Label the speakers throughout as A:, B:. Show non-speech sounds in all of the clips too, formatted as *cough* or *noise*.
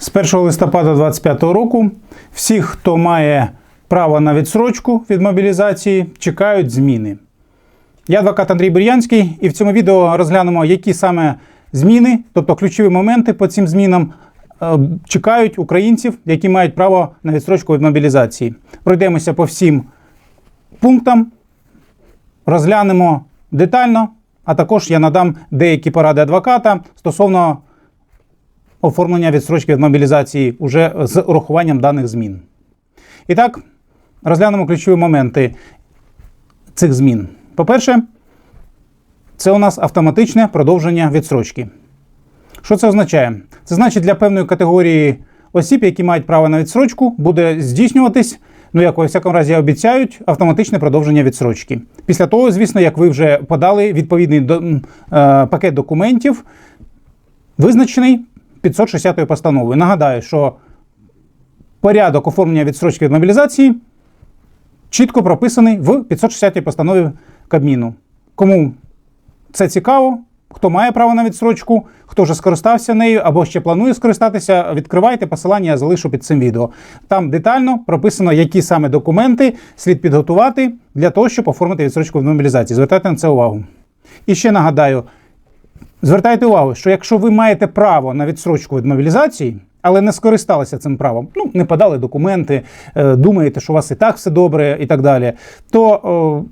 A: З 1 листопада 2025 року всіх, хто має право на відсрочку від мобілізації, чекають зміни. Я адвокат Андрій Бур'янський, і в цьому відео розглянемо, які саме зміни, тобто ключові моменти по цим змінам, е, чекають українців, які мають право на відсрочку від мобілізації. Пройдемося по всім пунктам, розглянемо детально, а також я надам деякі поради адвоката стосовно оформлення відстрочки від мобілізації уже з урахуванням даних змін. І так, розглянемо ключові моменти цих змін. По-перше, це у нас автоматичне продовження відстрочки. Що це означає? Це значить, для певної категорії осіб, які мають право на відстрочку, буде здійснюватись, ну як у всякому разі обіцяють, автоматичне продовження відстрочки. Після того, звісно, як ви вже подали відповідний е, пакет документів, визначений 560 постановою. Нагадаю, що порядок оформлення відстрочки від мобілізації чітко прописаний в 560 постанові Кабміну. Кому це цікаво, хто має право на відстрочку, хто вже скористався нею або ще планує скористатися, відкривайте посилання, я залишу під цим відео. Там детально прописано, які саме документи слід підготувати для того, щоб оформити відстрочку від мобілізації. Звертайте на це увагу. І ще нагадаю, Звертайте увагу, що якщо ви маєте право на відсрочку від мобілізації, але не скористалися цим правом, ну не подали документи, е, думаєте, що у вас і так все добре, і так далі, то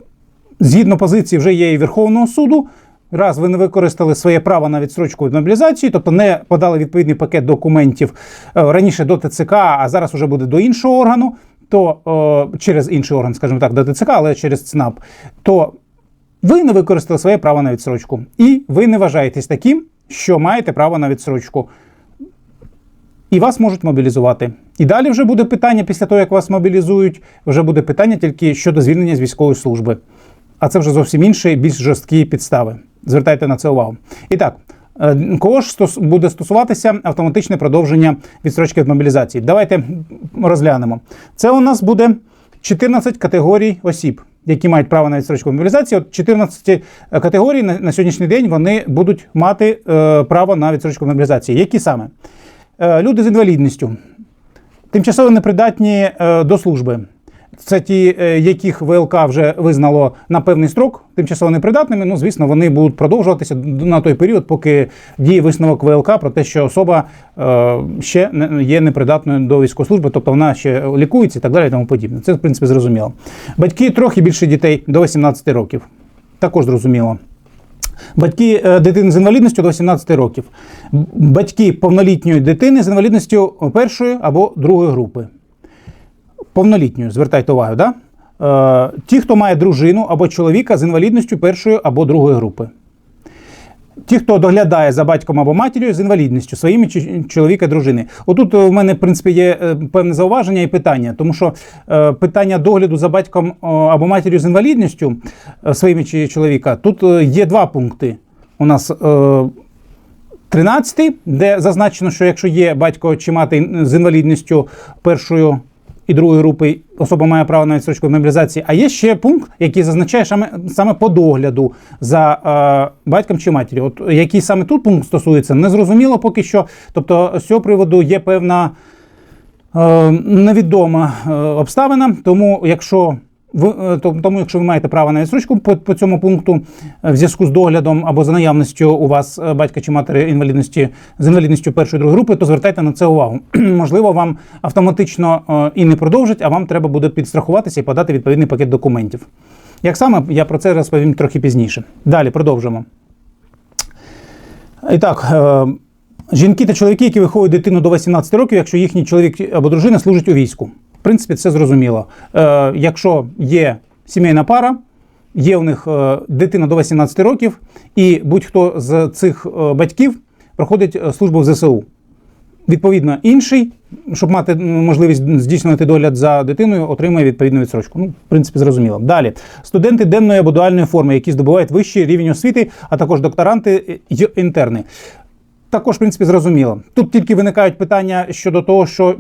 A: згідно позиції вже є і Верховного суду. Раз ви не використали своє право на відстрочку від мобілізації, тобто не подали відповідний пакет документів е, раніше до ТЦК, а зараз вже буде до іншого органу, то через інший орган, скажімо так, до ТЦК, але через ЦНАП, то ви не використали своє право на відсрочку. І ви не вважаєтесь таким, що маєте право на відсрочку. І вас можуть мобілізувати. І далі вже буде питання, після того, як вас мобілізують, вже буде питання тільки щодо звільнення з військової служби. А це вже зовсім інші, більш жорсткі підстави. Звертайте на це увагу. І так, е, кого ж буде стосуватися автоматичне продовження відстрочки від мобілізації? Давайте розглянемо. Це у нас буде 14 категорій осіб, які мають право на відстрочку від мобілізації. От 14 категорій на, на сьогоднішній день вони будуть мати е, право на відстрочку мобілізації. Які саме? Е, люди з інвалідністю, тимчасово непридатні е, до служби. Це ті, е, яких ВЛК вже визнало на певний строк тимчасово непридатними. Ну, звісно, вони будуть продовжуватися на той період, поки діє висновок ВЛК про те, що особа е, ще не- є непридатною до військової служби, тобто вона ще лікується і так далі. І тому подібне. Це в принципі зрозуміло. Батьки трохи більше дітей до 18 років. Також зрозуміло. Батьки е, дитини з інвалідністю до 18 років. Батьки повнолітньої дитини з інвалідністю першої або другої групи. Повнолітньою, звертайте увагу, да? Е, ті, хто має дружину або чоловіка з інвалідністю першої або другої групи. Ті, хто доглядає за батьком або матір'ю з інвалідністю своїми чи- чоловіка дружини. Отут е, в мене, в принципі, є е, певне зауваження і питання, тому що е, питання догляду за батьком або матір'ю з інвалідністю е, своїми чи чоловіка, тут е, є два пункти. У нас е, 13, де зазначено, що якщо є батько чи мати з інвалідністю першою і другої групи, особа має право на відстрочку від мобілізації. А є ще пункт, який зазначає саме, саме по догляду за е, батьком чи матір'ю. От який саме тут пункт стосується, не зрозуміло поки що. Тобто, з цього приводу є певна е, невідома е, обставина. Тому, якщо тому, якщо ви маєте право на відстрочку по, по цьому пункту е, в зв'язку з доглядом або за наявністю у вас е, батька чи матері інвалідності з інвалідністю першої другої групи, то звертайте на це увагу. *clears throat* Можливо, вам автоматично е, і не продовжать, а вам треба буде підстрахуватися і подати відповідний пакет документів. Як саме, я про це розповім трохи пізніше. Далі продовжимо. І так, е, жінки та чоловіки, які виховують дитину до 18 років, якщо їхній чоловік або дружина служить у війську. Принципі, це зрозуміло. Е, Якщо є сімейна пара, є у них е, дитина до 18 років, і будь-хто з цих е, батьків проходить е, службу в ЗСУ. Відповідно, інший, щоб мати можливість здійснювати догляд за дитиною, отримує відповідну відсрочку. Ну, в принципі, зрозуміло. Далі студенти денної або дуальної форми, які здобувають вищий рівень освіти, а також докторанти й інтерни. Також, в принципі, зрозуміло. Тут тільки виникають питання щодо того, що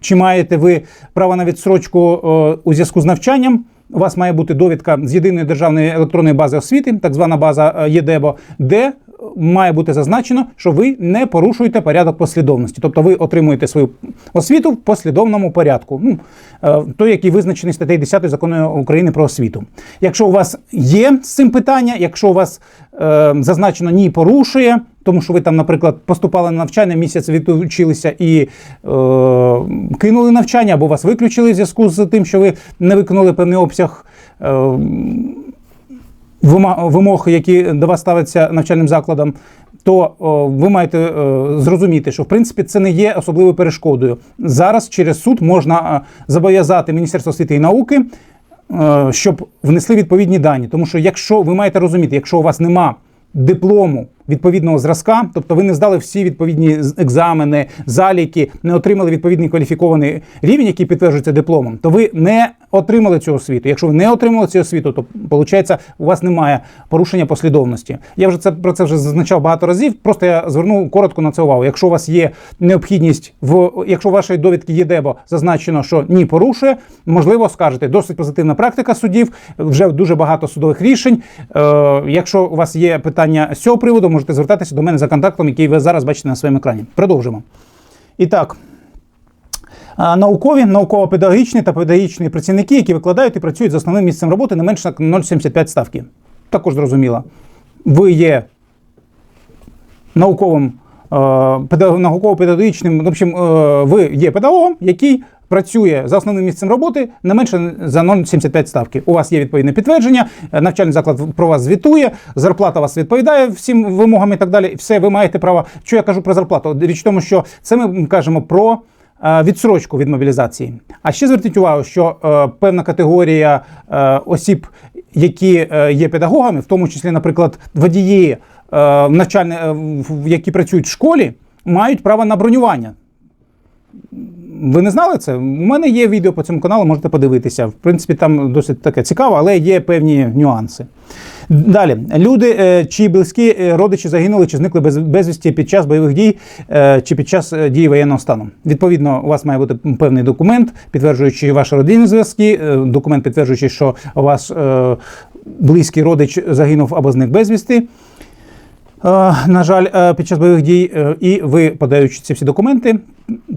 A: чи маєте ви право на відсрочку е, у зв'язку з навчанням. У вас має бути довідка з єдиної державної електронної бази освіти, так звана база е, ЄДЕБО, де має бути зазначено, що ви не порушуєте порядок послідовності. Тобто ви отримуєте свою освіту в послідовному порядку, ну, е, той, який визначений статтею 10 закону України про освіту. Якщо у вас є з цим питання, якщо у вас е, зазначено ні порушує, тому що ви там, наприклад, поступали на навчання, місяць відучилися і е, кинули навчання, або вас виключили в зв'язку з тим, що ви не виконали певний обсяг. Е, вимог, які до вас ставляться навчальним закладом, то ви маєте е, зрозуміти, що в принципі це не є особливою перешкодою. Зараз через суд можна е, зобов'язати Міністерство освіти і науки, е, щоб внесли відповідні дані. Тому що якщо ви маєте розуміти, якщо у вас нема диплому відповідного зразка, тобто ви не здали всі відповідні екзамени, заліки, не отримали відповідний кваліфікований рівень, який підтверджується дипломом, то ви не отримали цю освіту. Якщо ви не отримали цю освіту, то виходить, у вас немає порушення послідовності. Я вже це про це вже зазначав багато разів. Просто я зверну коротко на це увагу. Якщо у вас є необхідність в якщо у вашої довідки ЄДЕБО зазначено, що ні порушує, можливо, скажете. Досить позитивна практика судів. Вже дуже багато судових рішень. Е, якщо у вас є питання з цього приводу, можете звертатися до мене за контактом, який ви зараз бачите на своєму екрані. Продовжимо. І так. Наукові, науково-педагогічні та педагогічні працівники, які викладають і працюють за основним місцем роботи не менше 0,75 ставки. Також зрозуміло. Ви є науковим, науково-педагогічним, в общем, е, ви є педагогом, який працює за основним місцем роботи не менше за 0,75 ставки. У вас є відповідне підтвердження, е, навчальний заклад про вас звітує, зарплата вас відповідає всім вимогам і так далі. Все, ви маєте право. Що я кажу про зарплату? Річ в тому, що це ми кажемо про е, відсрочку від мобілізації. А ще зверніть увагу, що е, певна категорія е, осіб, які е, є педагогами, в тому числі, наприклад, водії, е, навчальні, е, які працюють в школі, мають право на бронювання. Ви не знали це? У мене є відео по цьому каналу, можете подивитися. В принципі, там досить таке цікаво, але є певні нюанси. Далі, люди, е, чиї близькі е, родичі загинули чи зникли без, безвісті під час бойових дій е, чи під час дії воєнного стану. Відповідно, у вас має бути певний документ, підтверджуючи ваші родинні зв'язки, документ, підтверджуючи, що ваш е, близький родич загинув або зник безвісти. На жаль, під час бойових дій, і ви, подаючи ці всі документи,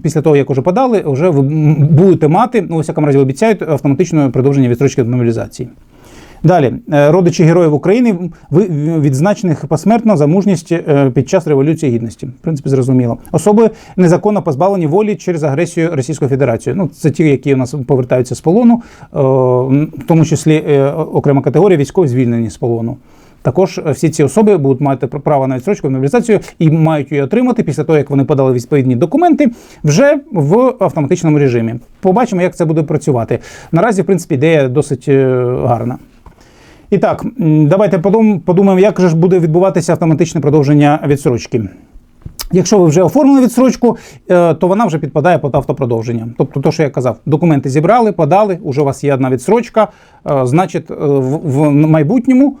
A: після того, як вже подали, вже ви будете мати, ну, у всякому разі, обіцяють автоматичне продовження відстрочки від мобілізації. Далі, Е, родичі героїв України, відзначених посмертно за мужність е, під час Революції Гідності. В принципі, зрозуміло. Особи незаконно позбавлені волі через агресію Російської Федерації. Ну, це ті, які у нас повертаються з полону, е, в тому числі окрема категорія військові звільнені з полону. Також е, всі ці особи будуть мати право на відстрочку мобілізацію і мають її отримати після того, як вони подали відповідні документи вже в автоматичному режимі. Побачимо, як це буде працювати. Наразі, в принципі, ідея досить е, гарна. І так, давайте подумаємо, як же ж буде відбуватися автоматичне продовження відсрочки. Якщо ви вже оформили відсрочку, е, то вона вже підпадає під автопродовження. Тобто, то, що я казав, документи зібрали, подали, уже у вас є одна відсрочка, значить, в майбутньому.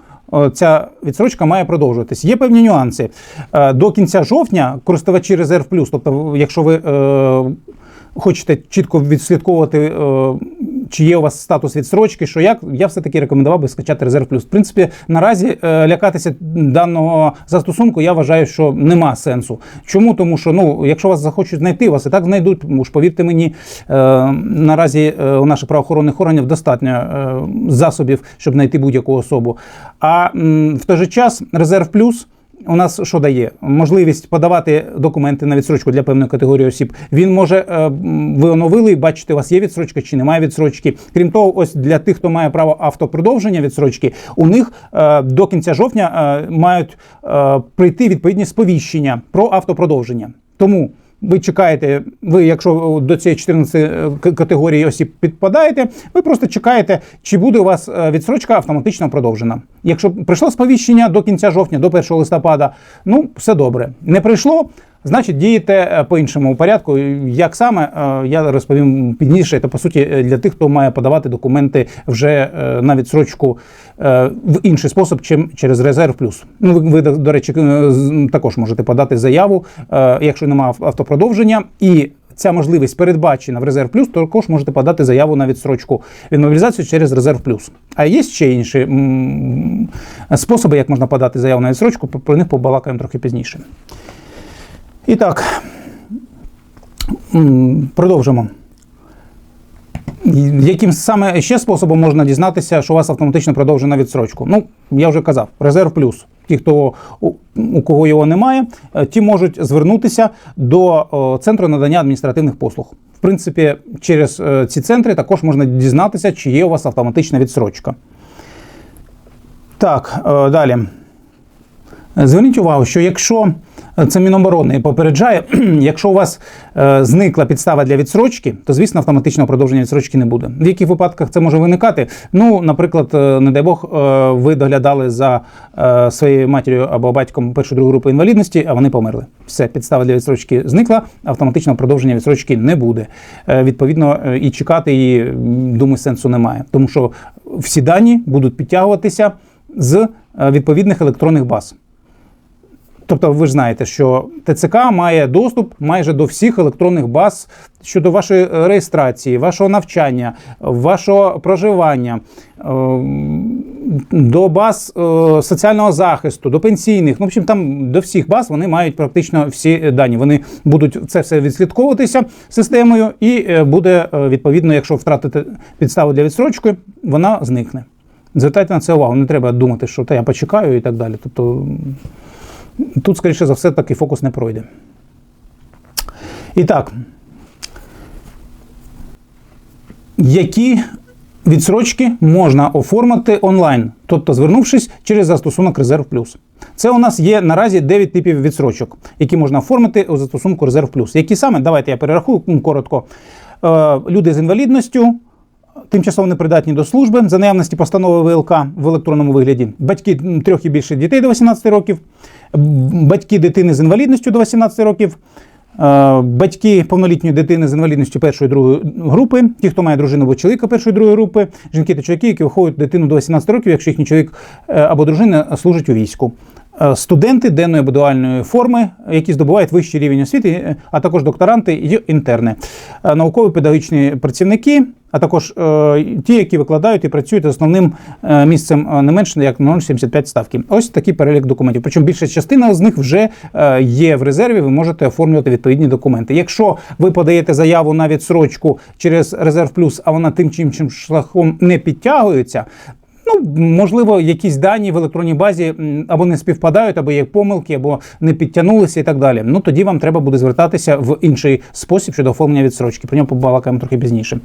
A: Ця відсрочка має продовжуватись. Є певні нюанси. Е, До кінця жовтня користувачі резерв плюс, тобто, якщо ви е, хочете чітко відслідковувати, е, чи є у вас статус відсрочки, що як, я все-таки рекомендував би скачати резерв плюс. В принципі, наразі е, лякатися даного застосунку я вважаю, що нема сенсу. Чому? Тому що ну, якщо вас захочуть знайти, вас і так знайдуть, тому ж повірте мені, е, наразі е, у наших правоохоронних органів достатньо засобів, щоб знайти будь-яку особу. А в той же час резерв плюс. У нас що дає? Можливість подавати документи на відсрочку для певної категорії осіб. Він може, е, ви оновили, бачите, у вас є відсрочка чи немає відсрочки. Крім того, ось для тих, хто має право автопродовження відсрочки, у них е, до кінця жовтня е, мають прийти відповідні сповіщення про автопродовження. Тому ви чекаєте, ви, якщо до цієї 14 категорії осіб підпадаєте, ви просто чекаєте, чи буде у вас е, відсрочка автоматично продовжена. Якщо прийшло сповіщення до кінця жовтня, до 1 листопада, ну все добре. Не прийшло. Значить, дієте е, по іншому порядку. Як саме е, я розповім пізніше, це по суті е, для тих, хто має подавати документи вже на відсрочку в інший спосіб, чим через резерв плюс. Ну, ви, до речі, також можете подати заяву, якщо немає автопродовження, і ця можливість передбачена в резерв плюс, також можете подати заяву на відстрочку від мобілізації через резерв плюс. А є ще інші способи, як можна подати заяву на відстрочку, про- про них побалакаємо трохи пізніше. І так, продовжимо. Яким саме ще способом можна дізнатися, що у вас автоматично продовжена відстрочку? Ну, я вже казав, резерв плюс. Ті, хто у, кого його немає, е, ті можуть звернутися до центру надання адміністративних послуг. В принципі, через е, ці центри також можна дізнатися, чи є у вас автоматична відстрочка. Так, е, далі. Зверніть увагу, що якщо це Міноборони попереджає, *clears throat* якщо у вас е, зникла підстава для відсрочки, то звісно автоматичного продовження відсрочки не буде. В яких випадках це може виникати? Ну, наприклад, е, не дай Бог, е, ви доглядали за своєю матір'ю або батьком першої другої групи інвалідності, а вони померли. Все, підстава для відсрочки зникла, автоматичного продовження відсрочки не буде. Відповідно, і чекати її, думаю, сенсу немає, тому що всі дані будуть підтягуватися з відповідних електронних баз. Тобто, ви ж знаєте, що ТЦК має доступ майже до всіх електронних баз щодо вашої е, реєстрації, вашого навчання, вашого проживання, е, до баз е, соціального захисту, до пенсійних. Ну, в общем, там до всіх баз вони мають практично всі дані. Вони будуть це все відслідковуватися системою, і е, буде відповідно, якщо втратити підставу для відстрочки, вона зникне. Звертайте на це увагу. Не треба думати, що та я почекаю і так далі. Тобто тут, скоріше за все, такий фокус не пройде. І так, які відсрочки можна оформити онлайн, тобто звернувшись через застосунок Резерв Плюс. Це у нас є наразі 9 типів відсрочок, які можна оформити у застосунку Резерв Плюс. Які саме? Давайте я перерахую коротко. Е, Люди з інвалідністю, тимчасово непридатні до служби за наявності постанови ВЛК в електронному вигляді, батьки трьох і більше дітей до 18 років, батьки дитини з інвалідністю до 18 років. е, Батьки повнолітньої дитини з інвалідністю першої другої групи, ті, хто має дружину або чоловіка першої другої групи, жінки та чоловіки, які виховують дитину до 18 років, якщо їхній чоловік е, або дружина служить у війську. Е, Студенти денної або дуальної форми, які здобувають вищий рівень освіти, а також докторанти і інтерни, науково-педагогічні працівники, а також е, ті, які викладають і працюють основним е, місцем е, не менше як 0,75 ставки. Ось такий перелік документів. Причому більша частина з них вже є в резерві. Ви можете оформлювати відповідні документи. Якщо ви подаєте заяву на відсрочку через резерв плюс, а вона тим чи іншим шляхом не підтягується. Ну, можливо, якісь дані в електронній базі або не співпадають, або є помилки, або не підтягнулися і так далі. Ну тоді вам треба буде звертатися в інший спосіб щодо оформлення відсрочки. Про нього побалакаємо трохи пізніше.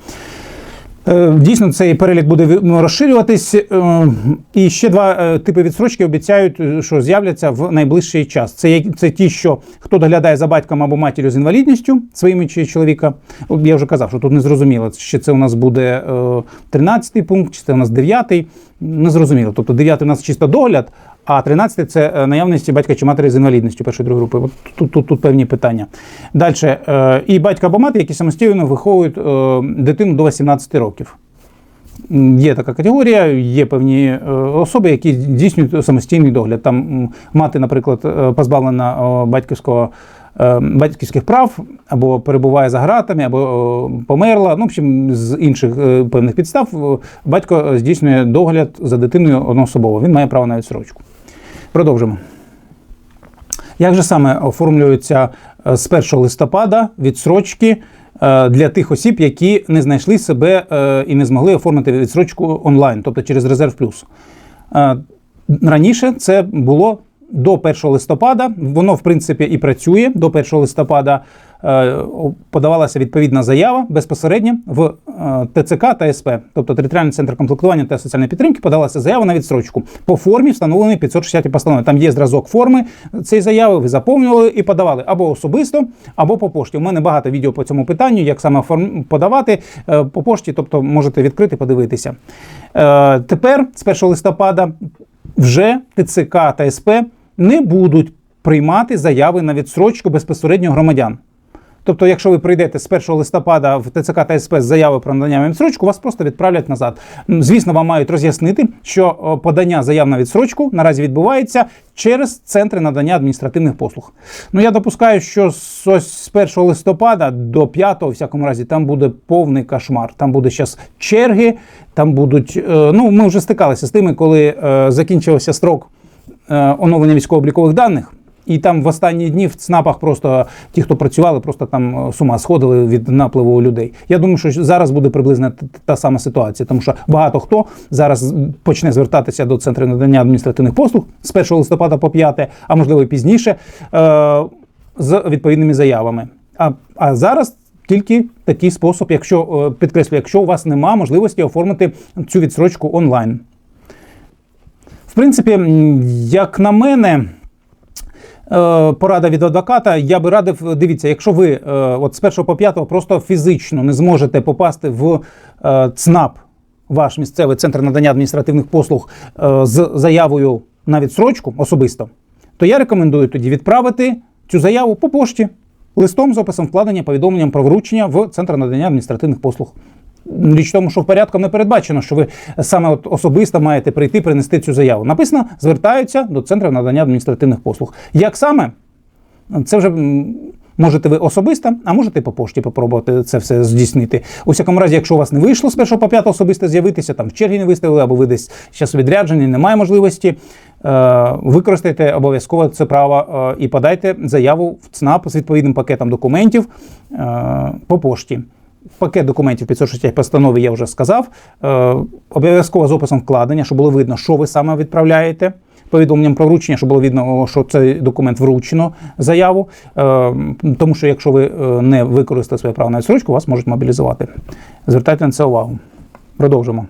A: Е, Дійсно, цей перелік буде розширюватись. е, І ще два е, типи відсрочки обіцяють, що з'являться в найближчий час. Це, це ті, що хто доглядає за батьком або матір'ю з інвалідністю своїми чи чоловіка. Я вже казав, що тут не зрозуміло, чи це у нас буде 13 пункт, чи це у нас 9 Не зрозуміло. Тобто 9 у нас чисто догляд, а 13 це е, наявності батька чи матері з інвалідністю першої другої групи. От тут, тут, тут певні питання. Далі. е, І батько або мати, які самостійно виховують е, дитину до 18 років. Є така категорія, є певні особи, які здійснюють самостійний догляд. Там мати, наприклад, позбавлена батьківського. Батьківських прав або перебуває за ґратами, або померла. Ну, в общем, з інших певних підстав батько здійснює догляд за дитиною одноособово. Він має право на відсрочку. Продовжимо. Як же саме оформлюються е, з 1 листопада відсрочки е, для тих осіб, які не знайшли себе е, і не змогли оформити відсрочку онлайн, тобто через Резерв Плюс? Раніше це було до 1 листопада. Воно, в принципі, і працює. До 1 листопада е, подавалася відповідна заява безпосередньо в е, ТЦК та СП, тобто територіальний центр комплектування та соціальної підтримки, подалася заява на відстрочку по формі, встановленій 560 постанови. Там є зразок форми цієї заяви. Ви заповнювали і подавали або особисто, або по пошті. У мене багато відео по цьому питанню, як саме оформ- подавати е, по пошті, тобто можете відкрити, подивитися. Тепер з 1 листопада вже ТЦК та СП не будуть приймати заяви на відстрочку безпосередньо громадян. Тобто, якщо ви прийдете з 1 листопада в ТЦК та СП з заявою про надання відсрочку, вас просто відправлять назад. Звісно, вам мають роз'яснити, що подання заяв на відсрочку наразі відбувається через центри надання адміністративних послуг. Ну я допускаю, що з 1 листопада до 5, у всякому разі, там буде повний кошмар. Там буде зараз черги, там будуть. е, Ну, ми вже стикалися з тими, коли е, закінчився строк оновлення військово-облікових даних. І там в останні дні в ЦНАПах просто ті, хто працювали, просто там е, з ума сходили від напливу людей. Я думаю, що зараз буде приблизно та сама ситуація, тому що багато хто зараз почне звертатися до центру надання адміністративних послуг з 1 листопада по 5, а можливо пізніше, е, з відповідними заявами. А, а зараз тільки такий спосіб, якщо е, підкреслю, якщо у вас нема можливості оформити цю відсрочку онлайн. В принципі, як на мене, е, порада від адвоката, я би радив, дивіться, якщо ви е, от з 1 по 5 просто фізично не зможете попасти в е, ЦНАП, ваш місцевий центр надання адміністративних послуг з заявою на відсрочку особисто, то я рекомендую тоді відправити цю заяву по пошті листом з описом вкладення повідомленням про вручення в центр надання адміністративних послуг. Річ в тому, що в порядком не передбачено, що ви саме от особисто маєте прийти принести цю заяву. Написано, звертаються до центру надання адміністративних послуг. Як саме? Це вже можете ви особисто, а можете по пошті попробувати це все здійснити. У всякому разі, якщо у вас не вийшло з 1 по 5 особисто з'явитися, там в чергі не виставили, або ви десь зараз у відрядженні, немає можливості. е, Використайте обов'язково це право е, і подайте заяву в ЦНАП з відповідним пакетом документів е, по пошті. Пакет документів 506 постанови я вже сказав. Е, обов'язково з описом вкладення, щоб було видно, що ви саме відправляєте. Повідомленням про вручення, щоб було видно, що цей документ вручено заяву. Е, тому що якщо ви е, не використаєте своє право на відсрочку, вас можуть мобілізувати. Звертайте на це увагу. Продовжимо.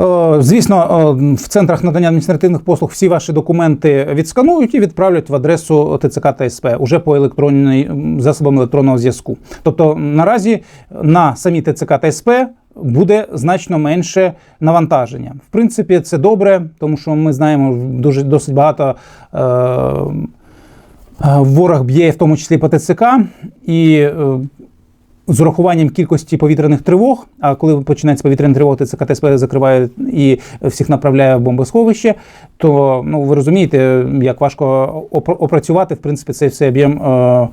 A: Е, Звісно, е, в центрах надання адміністративних послуг всі ваші документи відсканують і відправлять в адресу ТЦК та СП уже по електронній засобам електронного зв'язку. Тобто наразі на самі ТЦК та СП буде значно менше навантаження. В принципі, це добре, тому що ми знаємо дуже досить багато. Е, е, Ворог б'є в тому числі по ТЦК, і з урахуванням кількості повітряних тривог, а коли починається повітряна тривога, ТЦК ТСП закриває і всіх направляє в бомбосховище, то ну, ви розумієте, як важко опр- опрацювати в принципі цей всей об'єм е,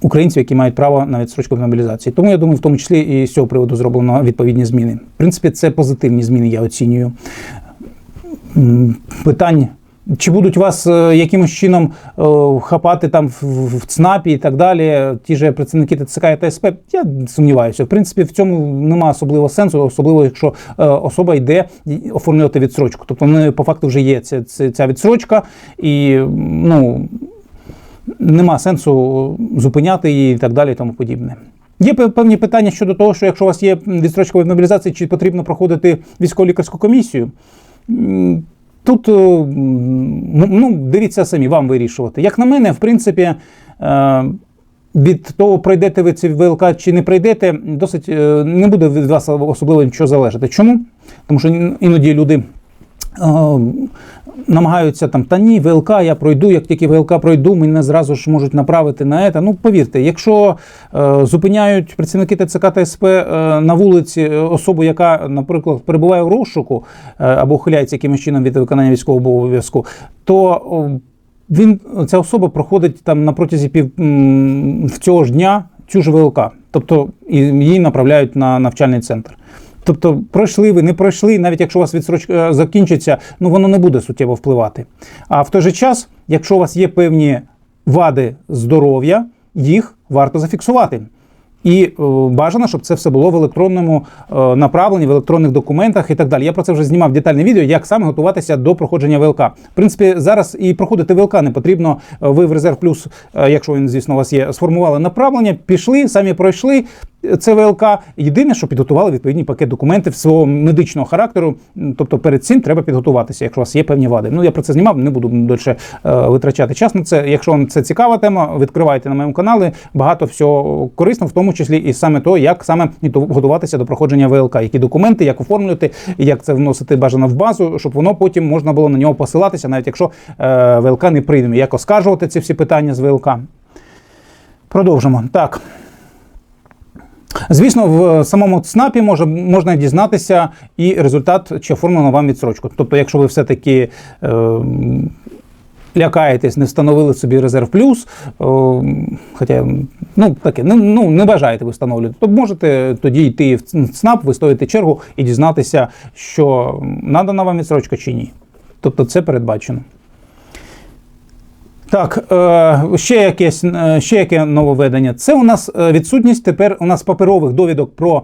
A: українців, які мають право на відстрочку від мобілізації. Тому я думаю, в тому числі і з цього приводу зроблено відповідні зміни. В принципі, це позитивні зміни, я оцінюю. Питань. Чи будуть вас е, якимось чином е, хапати там в, ЦНАПі і так далі, ті ж працівники ТЦК і ТСП? Я сумніваюся. В принципі, в цьому немає особливого сенсу, особливо якщо е, особа йде оформлювати відсрочку. Тобто в по факту вже є ця, ця відсрочка, і ну, нема сенсу зупиняти її і так далі, і тому подібне. Є певні питання щодо того, що якщо у вас є відстрочка від мобілізації, чи потрібно проходити військово-лікарську комісію. Тут, е, ну, дивіться самі, вам вирішувати. Як на мене, в принципі, е, від того, пройдете ви ці ВЛК чи не пройдете, досить е, не буде від вас особливо нічого залежати. Чому? Тому що іноді люди намагаються там, та ні, ВЛК я пройду, як тільки ВЛК пройду, мене зразу ж можуть направити на це. Ну, повірте, якщо е, зупиняють працівники ТЦК та СП е, на вулиці е, особу, яка, наприклад, перебуває в розшуку е, або ухиляється якимось чином від виконання військового обов'язку, то він, ця особа проходить там на протязі пів цього ж дня цю ж ВЛК. Тобто її направляють на навчальний центр. Тобто пройшли ви, не пройшли, навіть якщо у вас відсрочка е, закінчиться, ну воно не буде суттєво впливати. А в той же час, якщо у вас є певні вади здоров'я, їх варто зафіксувати. І е, бажано, щоб це все було в електронному е, направленні, в електронних документах і так далі. Я про це вже знімав детальне відео, як саме готуватися до проходження ВЛК. В принципі, зараз і проходити ВЛК не потрібно. Ви в резерв плюс, якщо він, звісно, у вас є, сформували направлення, пішли, самі пройшли. Це ВЛК. Єдине, що підготували відповідні пакет документів свого медичного характеру. Тобто перед цим треба підготуватися, якщо у вас є певні вади. Ну я про це знімав, не буду більше е, витрачати час на це. Якщо вам це цікава тема, відкривайте на моєму каналі багато всього корисного, в тому числі і саме то, як саме готуватися до проходження ВЛК, які документи, як оформлювати, як це вносити бажано в базу, щоб воно потім можна було на нього посилатися, навіть якщо е, ВЛК не прийде. Як оскаржувати ці всі питання з ВЛК. Продовжимо. Так. Звісно, в самому ЦНАПі може, можна дізнатися і результат, чи оформлено вам відсрочку. Тобто, якщо ви все-таки е, лякаєтесь, не встановили собі резерв плюс, е, хоча ну, таке, ну, ну, не бажаєте ви встановлювати, то можете тоді йти в ЦНАП, вистояти чергу і дізнатися, що надана вам відсрочка чи ні. Тобто це передбачено. Так, е, ще якесь е, ще яке нововведення. Це у нас е, відсутність тепер у нас паперових довідок про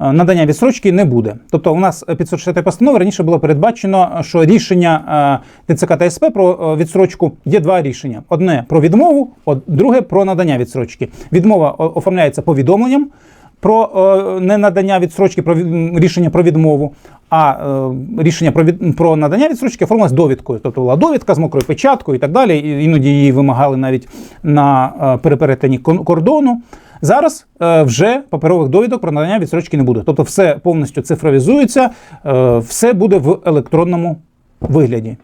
A: надання відсрочки не буде. Тобто, у нас 560 постанови раніше було передбачено, що рішення ТЦК та СП про відсрочку є два рішення: одне про відмову, друге про надання відсрочки. Відмова оформляється повідомленням про е, ненадання відсрочки, про рішення про відмову. А е, рішення про від, про надання відсрочки оформилось довідкою. Тобто була довідка з мокрою печаткою і так далі. Іноді її вимагали навіть на е, переперетині кордону. Зараз вже паперових довідок про надання відсрочки не буде. Тобто, все повністю цифровізується, все буде в електронному вигляді.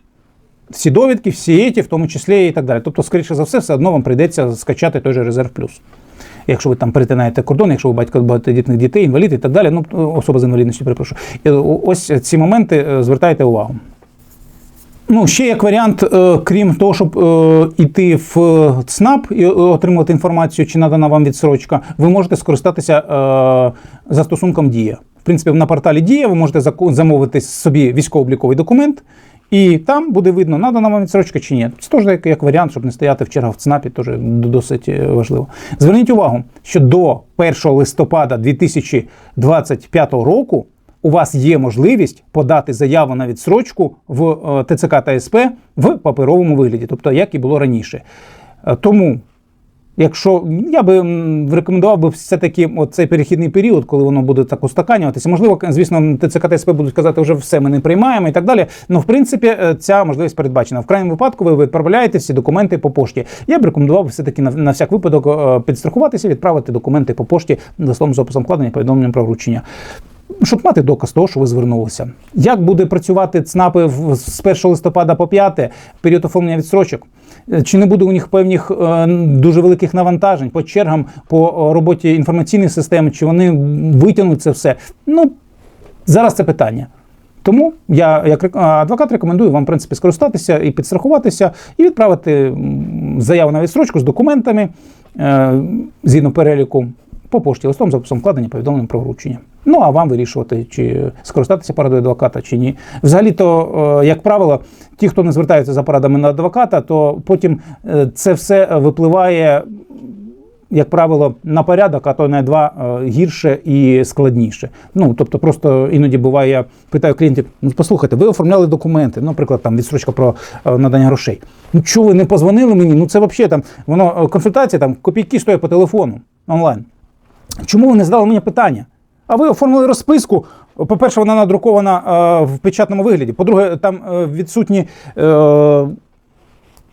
A: Всі довідки, всі еті, в тому числі і так далі. Тобто, скоріше за все, все одно вам прийдеться скачати той же резерв плюс. Якщо ви там перетинаєте кордон, якщо ви батько багатодітних дітей, інвалід і так далі, ну особа з інвалідністю, перепрошую. Ось ці моменти е, звертайте увагу. Ну, ще як варіант, е, крім того, щоб е, йти в ЦНАП і отримувати інформацію, чи надана вам відсрочка, ви можете скористатися застосунком Дія. В принципі, на порталі Дія ви можете замовити собі військово-обліковий документ, і там буде видно, надана вам відсрочка чи ні. Це теж як, як варіант, щоб не стояти в чергах в ЦНАПі, теж досить е, важливо. Зверніть увагу, що до 1 листопада 2025 року у вас є можливість подати заяву на відсрочку в е, ТЦК та СП в паперовому вигляді, тобто як і було раніше. Е, Тому, якщо я би рекомендував би все-таки цей перехідний період, коли воно буде так устаканюватися, можливо, звісно, ТЦК та СП будуть казати, вже все ми не приймаємо і так далі. Ну, в принципі, е, ця можливість передбачена. В крайньому випадку ви відправляєте всі документи по пошті. Я б рекомендував все-таки на, на всяк випадок е, підстрахуватися, відправити документи по пошті листом з описом вкладення, повідомленням про вручення щоб мати доказ того, що ви звернулися. Як буде працювати ЦНАПи з 1 листопада по 5 період оформлення відсрочок? Е, Чи не буде у них певних е, дуже великих навантажень по чергам, по е, роботі інформаційних систем, чи вони витягнуть це все? Ну, зараз це питання. Тому я, як адвокат, рекомендую вам, в принципі, скористатися і підстрахуватися, і відправити заяву на відсрочку з документами згідно переліку по пошті листом з описом вкладення повідомленням про вручення. Ну а вам вирішувати, чи скористатися порадою адвоката, чи ні. Взагалі-то, е, як правило, ті, хто не звертаються за порадами на адвоката, то потім е, це все випливає як правило, на порядок, а то на два е, гірше і складніше. Ну тобто, просто іноді буває, я питаю клієнтів: ну послухайте, ви оформляли документи, наприклад, там відстрочка про надання грошей. Ну чого ви не позвонили мені? Ну це взагалі там воно консультація там копійки стоять по телефону онлайн. Чому ви не задали мені питання? А ви оформили розписку. По-перше, вона надрукована е, в печатному вигляді. По-друге, там е, відсутні е,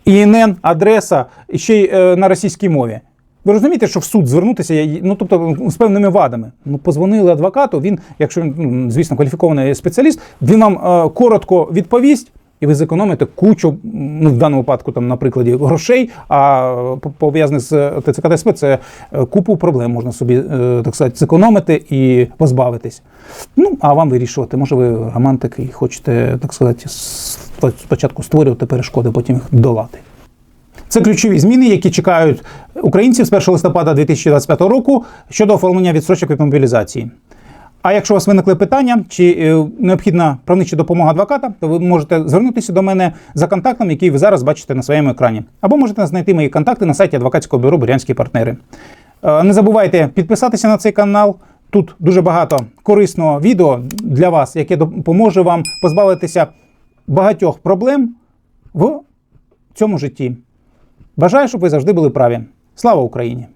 A: ІНН, адреса ще й е, на російській мові. Ви розумієте, що в суд звернутися, ну тобто з певними вадами. Ну, позвонили адвокату, він, якщо він, ну, звісно, кваліфікований спеціаліст, він вам е, коротко відповість. І ви зекономите кучу, ну в даному випадку, там, на прикладі грошей, а е, пов'язане з ТЦК та це е, купу проблем можна собі, е, так сказати, зекономити і позбавитись. Ну, а вам вирішувати. Може, ви романтик і хочете, так сказати, спочатку створювати перешкоди, потім їх долати. Це ключові зміни, які чекають українців з 1 листопада 2025 року щодо оформлення відстрочок від мобілізації. А якщо у вас виникли питання чи е, необхідна правнича допомога адвоката, то ви можете звернутися до мене за контактом, який ви зараз бачите на своєму екрані. Або можете знайти мої контакти на сайті адвокатського бюро Бурянські партнери. Е, Не забувайте підписатися на цей канал. Тут дуже багато корисного відео для вас, яке допоможе вам позбавитися багатьох проблем в цьому житті. Бажаю, щоб ви завжди були праві. Слава Україні!